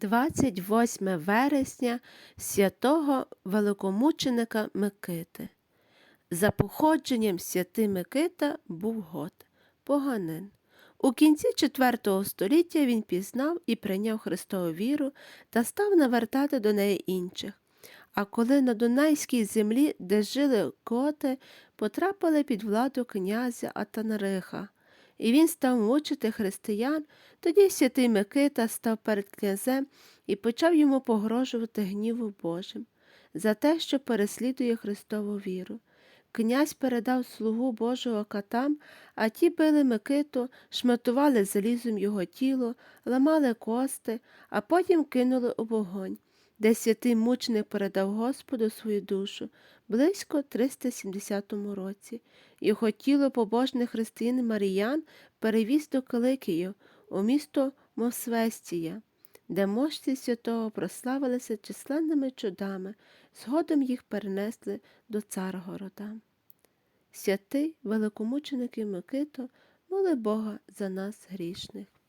28 вересня святого великомученика Микити. За походженням святий Микита був год, поганин. У кінці IV століття він пізнав і прийняв Христову віру та став навертати до неї інших. А коли на Дунайській землі, де жили коти, потрапили під владу князя Атанариха, і він став мучити християн, тоді святий Микита став перед князем і почав йому погрожувати гніву Божим за те, що переслідує Христову віру. Князь передав слугу Божого катам, а ті били Микиту, шматували залізом його тіло, ламали кости, а потім кинули у вогонь, де святий мученик передав Господу свою душу близько 370 році. Його тіло побожний християнин Маріян перевіз до Киликію у місто Мосвестія, де мощі святого прославилися численними чудами, згодом їх перенесли до Царгорода. Святий великомученик і Микито, моли Бога за нас грішних.